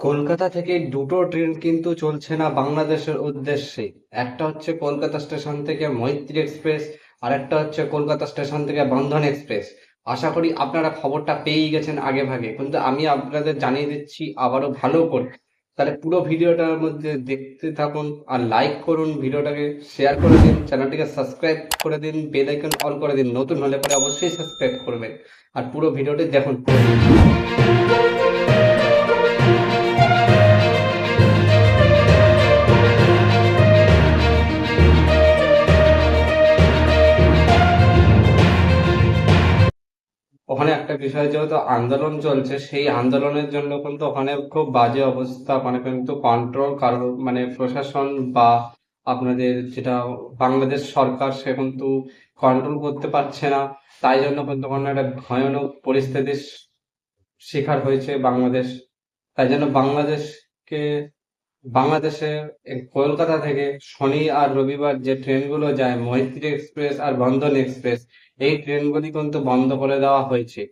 কলকাতা থেকে দুটো ট্রেন কিন্তু চলছে না বাংলাদেশের উদ্দেশ্যে। একটা হচ্ছে কলকাতা স্টেশন থেকে মৈত্রী এক্সপ্রেস, আর একটা হচ্ছে কলকাতা স্টেশন থেকে বন্ধন এক্সপ্রেস। আশা করি আপনারা খবরটা পেয়েই গেছেন আগে ভাগে। কিন্তু আমি আপনাদের জানিয়ে দিচ্ছি, আবারও ভালো করে। তাহলে পুরো ভিডিওটার মধ্যে দেখতে থাকুন আর লাইক করুন ভিডিওটাকে, শেয়ার করে দিন, চ্যানেলটিকে সাবস্ক্রাইব করে দিন, বেল আইকন অল করে দিন, নতুন হলে পরে অবশ্যই সাবস্ক্রাইব করবেন। আর পুরো ভিডিওটি দেখুন। ওখানে একটা বিষয় যেহেতু আন্দোলন চলছে, সেই আন্দোলনের জন্য কিন্তু ওখানে খুব বাজে অবস্থা মানে কিন্তু কন্ট্রোল কারও মানে প্রশাসন বা আপনাদের যেটা বাংলাদেশ সরকার সে কিন্তু কন্ট্রোল করতে পারছে না। তাই জন্য কিন্তু ওখানে একটা ভয়ানক পরিস্থিতির শিকার হয়েছে বাংলাদেশ। তাই জন্য বাংলাদেশকে বাংলাদেশে কলকাতা থেকে শনি আর রবিবার যে ট্রেনগুলো যায়, মৈত্রী এক্সপ্রেস আর বন্ধন এক্সপ্রেস, এই ট্রেনগুলি কিন্তু বন্ধ করে দেওয়া হয়েছে।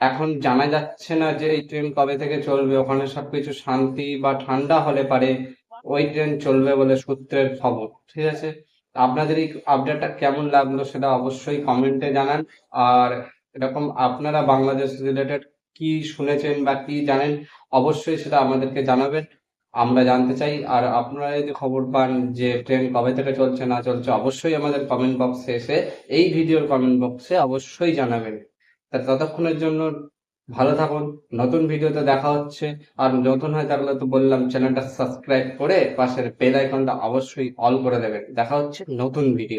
এখন জানা যাচ্ছে না যে এই ট্রেন কবে থেকে চলবে, ওখানে সবকিছু শান্তি বা ঠান্ডা হলে পারে ওই ট্রেন চলবে বলে সূত্রের খবর, ঠিক আছে? আপনাদের এই আপডেটটা কেমন লাগল সেটা অবশ্যই কমেন্টে জানান। আর এরকম আপনারা বাংলাদেশ রিলেটেড কি শুনেছেন বা কি জানেন, অবশ্যই সেটা আমাদেরকে জানাবেন। আমরা জানতে চাই, আর আপনারা যদি খবর পান যে ট্রেন কবে থেকে চলছে, না চলছে, অবশ্যই আমাদের কমেন্ট বক্সে এসে এই ভিডিওর কমেন্ট বক্সে অবশ্যই জানাবেন। তা ততক্ষণের জন্য ভালো থাকুন, নতুন ভিডিওতে দেখা হচ্ছে, আর নতুন হয় তাহলে তো বললাম, চ্যানেলটা সাবস্ক্রাইব করে পাশের বেল আইকনটা অবশ্যই অল করে দেবেন। দেখা হচ্ছে নতুন ভিডিও